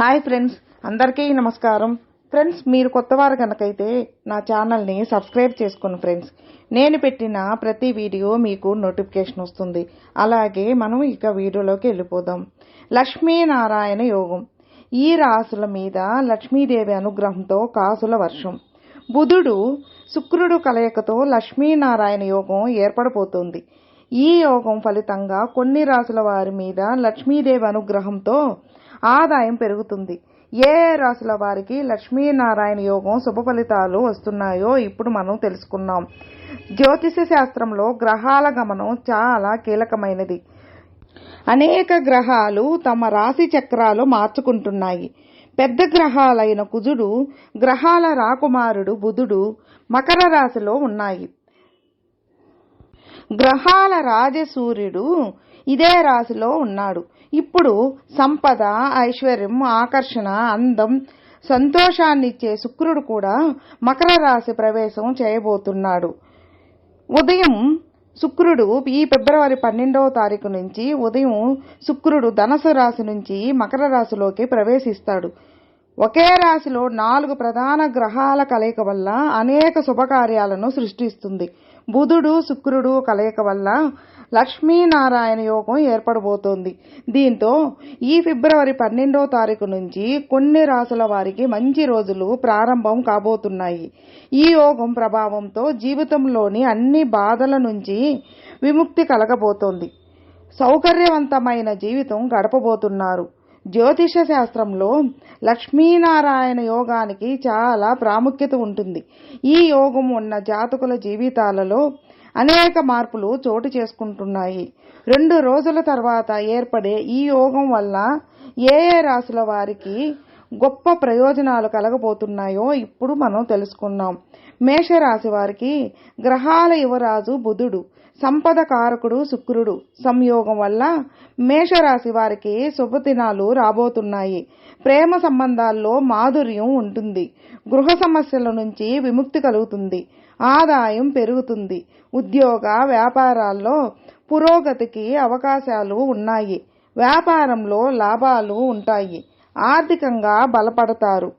Hi friends అందరికీ నమస్కారం. Friends మీరు కొత్తవారు కనుకైతే నా ఛానల్ని సబ్స్క్రైబ్ చేసుకోండి ఫ్రెండ్స్ నేను పెట్టిన ప్రతి వీడియో మీకు నోటిఫికేషన్ వస్తుంది. అలాగే మనం ఇక వీడియోలోకి వెళ్ళిపోదాం. లక్ష్మీనారాయణ యోగం. ఈ రాసుల మీద లక్ష్మీదేవి అనుగ్రహంతో కాసుల వర్షం. బుధుడు శుక్రుడు కలయికతో లక్ష్మీనారాయణ యోగం ఏర్పడబోతోంది. ఈ యోగం ఫలితంగా కొన్ని రాసుల వారి మీద లక్ష్మీదేవి అనుగ్రహంతో ఆదాయం పెరుగుతుంది. ఏ రాశుల వారికి లక్ష్మీనారాయణ యోగం శుభ ఫలితాలు వస్తున్నాయో ఇప్పుడు మనం తెలుసుకున్నాం జ్యోతిష శాస్త్రంలో గ్రహాల గమనం చాలా కీలకమైనది. అనేక గ్రహాలు తమ రాశి చక్రాలు మార్చుకుంటున్నాయి. పెద్ద గ్రహాలైన కుజుడు గ్రహాల రాకుమారుడు బుధుడు మకర రాశిలో ఉన్నాయి. గ్రహాల రాజసూర్యుడు ఇదే రాశిలో ఉన్నాడు. ఇప్పుడు సంపద ఐశ్వర్యం ఆకర్షణ అందం సంతోషాన్నిచ్చే శుక్రుడు కూడా మకర రాశి ప్రవేశం చేయబోతున్నాడు. ఉదయం శుక్రుడు ఈ ఫిబ్రవరి పన్నెండవ తారీఖు నుంచి ఉదయం శుక్రుడు ధనసు రాశి నుంచి మకర రాశిలోకి ప్రవేశిస్తాడు. ఒకే రాశిలో నాలుగు ప్రధాన గ్రహాల కలయిక వల్ల అనేక శుభకార్యాలను సృష్టిస్తుంది. బుధుడు శుక్రుడు కలయిక వల్ల లక్ష్మీనారాయణ యోగం ఏర్పడబోతోంది. దీంతో ఈ ఫిబ్రవరి పన్నెండో తారీఖు నుంచి కొన్ని రాసుల వారికి మంచి రోజులు ప్రారంభం కాబోతున్నాయి. ఈ యోగం ప్రభావంతో జీవితంలోని అన్ని బాధల నుంచి విముక్తి కలగబోతోంది. సౌకర్యవంతమైన జీవితం గడపబోతున్నారు. జ్యోతిష శాస్త్రంలో లక్ష్మీనారాయణ యోగానికి చాలా ప్రాముఖ్యత ఉంటుంది. ఈ యోగం ఉన్న జాతకుల జీవితాలలో అనేక మార్పులు చోటు చేసుకుంటున్నాయి. రెండు రోజుల తర్వాత ఏర్పడే ఈ యోగం వల్ల ఏ ఏ రాశుల వారికి గొప్ప ప్రయోజనాలు కలగబోతున్నాయో ఇప్పుడు మనం తెలుసుకుందాం. మేషరాశి వారికి గ్రహాల యువరాజు బుధుడు సంపద కారకుడు శుక్రుడు. సంయోగం వల్ల మేషరాశి వారికి శుభదినాలు రాబోతున్నాయి. ప్రేమ సంబంధాల్లో మాధుర్యం ఉంటుంది. గృహ సమస్యల నుంచి విముక్తి కలుగుతుంది. ఆదాయం పెరుగుతుంది. ఉద్యోగ వ్యాపారాల్లో పురోగతికి అవకాశాలు ఉన్నాయి. వ్యాపారంలో లాభాలు ఉంటాయి. ఆర్థికంగా బలపడతారు.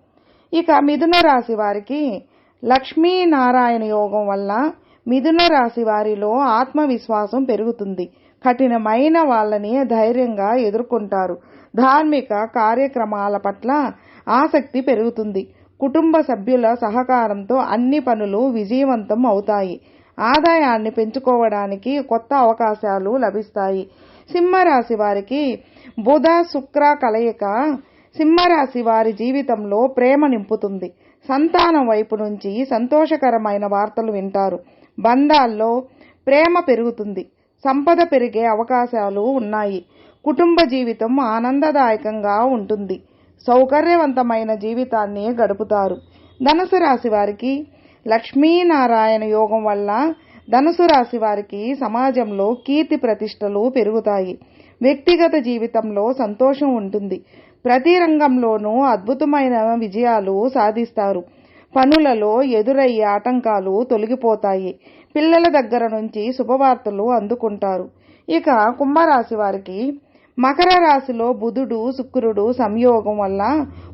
ఇక మిథున రాశి వారికి లక్ష్మీనారాయణ యోగం వల్ల మిథున రాశి వారిలో ఆత్మవిశ్వాసం పెరుగుతుంది. కఠినమైన వాళ్ళని ధైర్యంగా ఎదుర్కొంటారు. ధార్మిక కార్యక్రమాల పట్ల ఆసక్తి పెరుగుతుంది. కుటుంబ సభ్యుల సహకారంతో అన్ని పనులు విజయవంతం అవుతాయి. ఆదాయాన్ని పెంచుకోవడానికి కొత్త అవకాశాలు లభిస్తాయి. సింహరాశి వారికి బుధ శుక్ర కలయిక సింహరాశి వారి జీవితంలో ప్రేమ నింపుతుంది. సంతానం వైపు నుంచి సంతోషకరమైన వార్తలు వింటారు. బంధాల్లో ప్రేమ పెరుగుతుంది. సంపద పెరిగే అవకాశాలు ఉన్నాయి. కుటుంబ జీవితం ఆనందదాయకంగా ఉంటుంది. సౌకర్యవంతమైన జీవితాన్ని గడుపుతారు. ధనుసు రాశి వారికి లక్ష్మీనారాయణ యోగం వల్ల ధనుసు రాశి వారికి సమాజంలో కీర్తి ప్రతిష్టలు పెరుగుతాయి. వ్యక్తిగత జీవితంలో సంతోషం ఉంటుంది. ప్రతి రంగంలోనూ అద్భుతమైన విజయాలు సాధిస్తారు. పనులలో ఎదురయ్యే ఆటంకాలు తొలగిపోతాయి. పిల్లల దగ్గర నుంచి శుభవార్తలు అందుకుంటారు. ఇక కుంభరాశి వారికి మకర రాశిలో బుధుడు శుక్రుడు సంయోగం వల్ల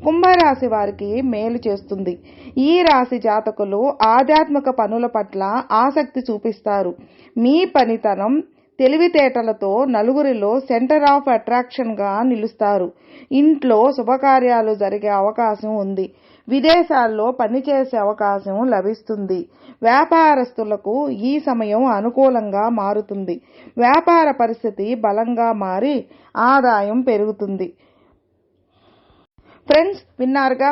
కుంభరాశి వారికి మేలు చేస్తుంది. ఈ రాశి జాతకులు ఆధ్యాత్మిక పనుల పట్ల ఆసక్తి చూపిస్తారు. మీ పనితనం తెలివితేటలతో నలుగురిలో సెంటర్ ఆఫ్ అట్రాక్షన్గా నిలుస్తారు. ఇంట్లో శుభకార్యాలు జరిగే అవకాశం ఉంది. విదేశాల్లో పనిచేసే అవకాశం లభిస్తుంది. వ్యాపారస్తులకు ఈ సమయం అనుకూలంగా మారుతుంది. వ్యాపార పరిస్థితి బలంగా మారి ఆదాయం పెరుగుతుంది. ఫ్రెండ్స్ విన్నారుగా?